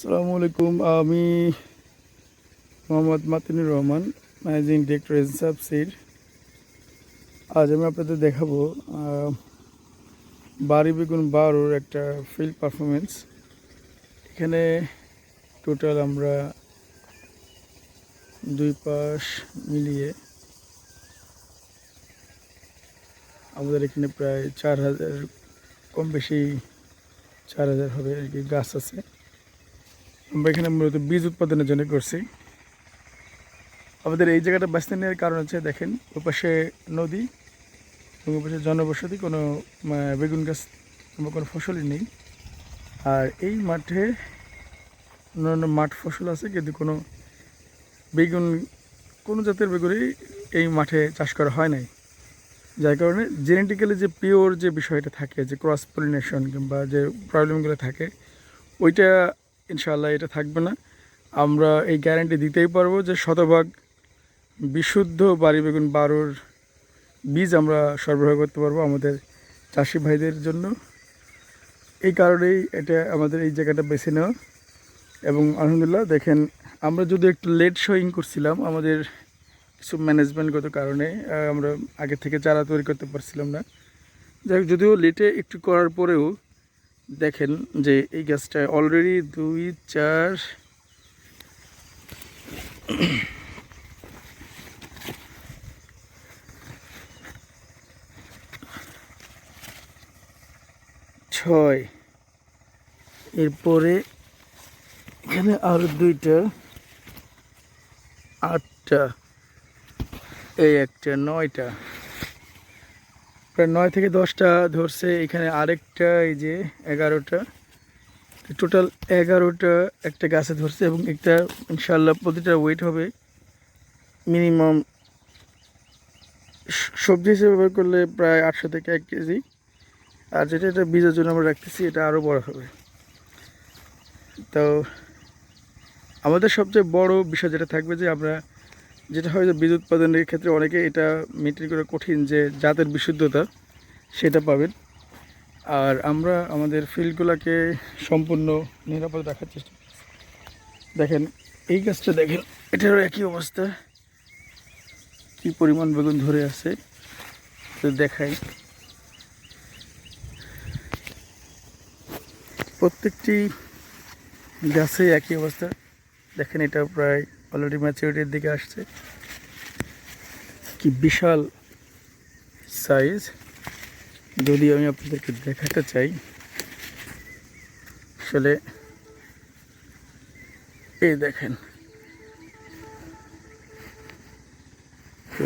আসসালামু আলাইকুম, আমি Mohammad Matinur Rahman, managing director Ensab seed আজ আমি আপনাদের দেখাবো বাড়ি বেগুন বারোর একটা ফিল্ড পারফরমেন্স এখানে টোটাল আমরা দুই পাশ মিলিয়ে আমাদের এখানে প্রায় চার হাজার কম বেশি চার হাজার হবে আর কি গাছ আছে। আমরা এখানে মূলত বীজ উৎপাদনের জন্য করছি। আমাদের এই জায়গাটা বাঁচতে নেওয়ার কারণ হচ্ছে, দেখেন, ওপাশে নদী এবং ওপাশে জনবসতি, কোনো বেগুন গাছ কিংবা কোনো ফসলই নেই। আর এই মাঠে অন্যান্য মাঠ ফসল আছে, কিন্তু কোনো বেগুন, কোনো জাতের বেগুনই এই মাঠে চাষ করা হয় নাই। যার কারণে জেনেটিক্যালি যে পিওর যে বিষয়টা থাকে, যে ক্রস পলিনেশন কিংবা যে প্রবলেমগুলো থাকে, ওইটা ইনশাআল্লাহ এটা থাকবে না। আমরা এই গ্যারান্টি দিতেই পারব যে শতভাগ বিশুদ্ধ বাড়ি বেগুন বারোর বীজ আমরা সরবরাহ করতে পারব আমাদের চাষি ভাইদের জন্য। এই কারণেই এটা আমাদের এই জায়গাটা বেছে নেওয়া। এবং আলহামদুলিল্লাহ দেখেন, আমরা যদি একটু লেট শোয়িং করছিলাম, আমাদের কিছু ম্যানেজমেন্টগত কারণে আমরা আগে থেকে চারা তৈরি করতে পারছিলাম না। যাই হোক, যদিও লেটে একটু করার পরেও দেখেন যে এই গাছটা অলরেডি দুই, চার, ছয়। এরপরে এখানে আরও দুইটা, আটটা, এই একটা, নয়টা। প্রায় নয় থেকে দশটা ধরছে, এখানে আরেকটা এই যে এগারোটা। টোটাল এগারোটা একটা গাছে ধরছে এবং একটা ইনশাল্লাহ প্রতিটা ওয়েট হবে মিনিমাম সবজি হিসেবে ব্যবহার করলে প্রায় আটশো থেকে এক কেজি। আর যেটা এটা বীজের জন্য আমরা রাখতেছি, এটা আরও বড় হবে। তো আমাদের সবচেয়ে বড় বিষয় যেটা থাকবে যে আমরা যেটা হয় যে বীজ উৎপাদনের ক্ষেত্রে অনেকে এটা মেনটেন করা কঠিন যে জাতের বিশুদ্ধতা, সেটা পাবেন। আর আমরা আমাদের ফিল্ডগুলোকে সম্পূর্ণ নিরাপদ রাখার চেষ্টা দেখেন, এই গাছটা দেখেন, এটারও একই অবস্থা। কি পরিমাণ বেগুন ধরে আছে তো দেখাই। প্রত্যেকটি গাছে একই অবস্থা। দেখেন, এটা প্রায় অলরেডি ম্যাচুরিটির দিকে আসছে। কি বিশাল সাইজ যদি আমি আপনাদেরকে দেখাতে চাই, আসলে এই দেখেন। তো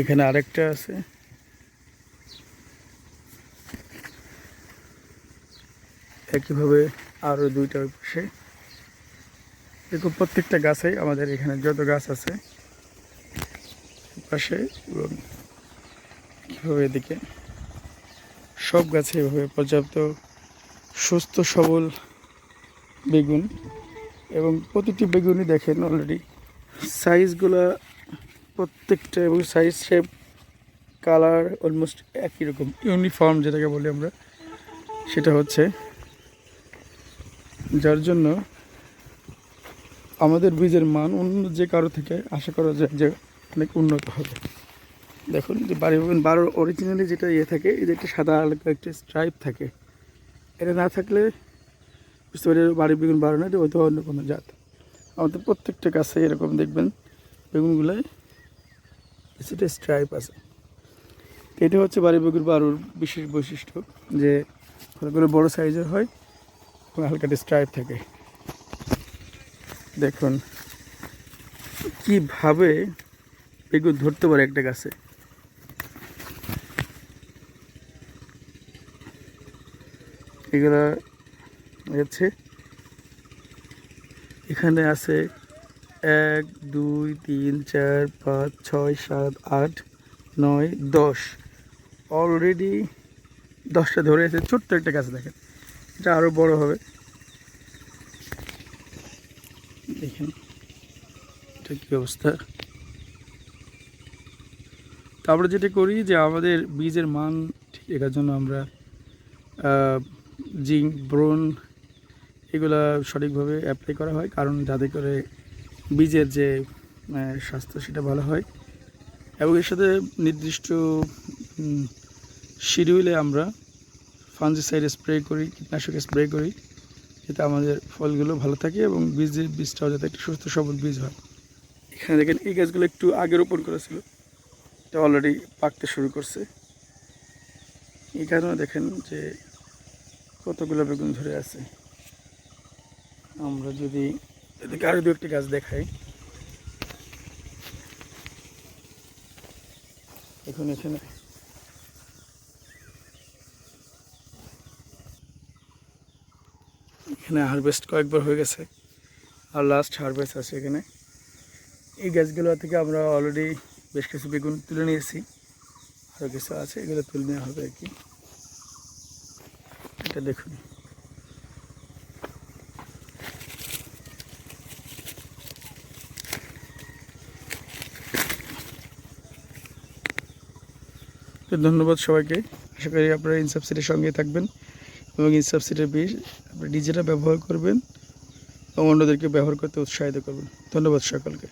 এখানে আরেকটা আছে। একইভাবে আরও দুইটা পাশে। এরকম প্রত্যেকটা গাছেই আমাদের এখানে যত গাছ আছে, পাশে এবং কীভাবে এদিকে সব গাছে এভাবে পর্যাপ্ত সুস্থ, সবল বেগুন এবং প্রতিটি বেগুনই দেখেন অলরেডি সাইজগুলো প্রত্যেকটা এবং সাইজ শেপ কালার অলমোস্ট একই রকম। ইউনিফর্ম যেটাকে বলি আমরা, সেটা হচ্ছে যার জন্য আমাদের বীজের মান অন্য যে কারও থেকে আশা করা যায় যে অনেক উন্নত হবে। দেখুন যে বাড়ি বারোর অরিজিনালি যেটা ইয়ে থাকে যে একটা সাদা আলাদা একটা স্ট্রাইপ থাকে। এটা না থাকলে বুঝতে পারি বাড়ি বেগুন বারো না, এটা হয়তো অন্য কোনো জাত। আমাদের প্রত্যেকটা গাছে এরকম দেখবেন বেগুনগুলোয় কিছুটা স্ট্রাইপ আছে। এটা হচ্ছে বাড়ি বেগুন বারোর বিশেষ বৈশিষ্ট্য যে ফলগুলো বড় সাইজের হয় হালকা স্ট্রাইপ থাকে। দেখুন, কীভাবে বেগুন ধরতে পারে একটা গাছে। এগুলা হচ্ছে, এখানে আছে এক, দুই, তিন, চার, পাঁচ, ছয়, সাত, আট, নয়, দশ। অলরেডি দশটা ধরে আছে, ছোট্ট একটা গাছ দেখেন। এটা আরও বড় হবে। দেখেন। এটা কী অবস্থা? তো আমরা যেটা করি যে আমাদের বীজের মান ঠিক রাখার জন্য আমরা জিঙ্ক ব্রোন এগুলা সঠিকভাবে অ্যাপ্লাই করা হয়। কারণ যাতে করে বীজের যে স্বাস্থ্য সেটা ভালো হয়। এবং এর সাথে নির্দিষ্ট শিডিউলে আমরা ফাঞ্জিসাইড স্প্রে করি, কীটনাশক স্প্রে করি। যাতে আমাদের ফলগুলো ভালো থাকে এবং বীজের বীজটাও যাতে একটু সুস্থ সবল বীজ হয়। এখানে দেখেন এই গাছগুলো একটু আগে রোপণ করেছিল এটা অলরেডি পাকতে শুরু করছে। এই কারণে দেখেন যে কতগুলো বেগুন ধরে আছে। আমরা যদি এদিকে আরও দু একটি গাছ দেখাই। এখন এখানে এখানে হারভেস্ট কয়েকবার হয়ে গেছে আর লাস্ট হারভেস্ট আছে এখানে। এই গাছগুলো থেকে আমরা অলরেডি বেশ কিছু বেগুন তুলে নিয়েছি। আরও কিছু আছে, এগুলো তুলে নেওয়া হবে আর কি। এটা দেখুন। ধন্যবাদ সবাইকে। আশা করি আপনারা ইনসাবসিটির সঙ্গে থাকবেন এবং ইনসাবসিটির বীজ আপনি নিজেরা ব্যবহার করবেন এবং অন্যদেরকে ব্যবহার করতে উৎসাহিত করবেন। ধন্যবাদ সকলকে।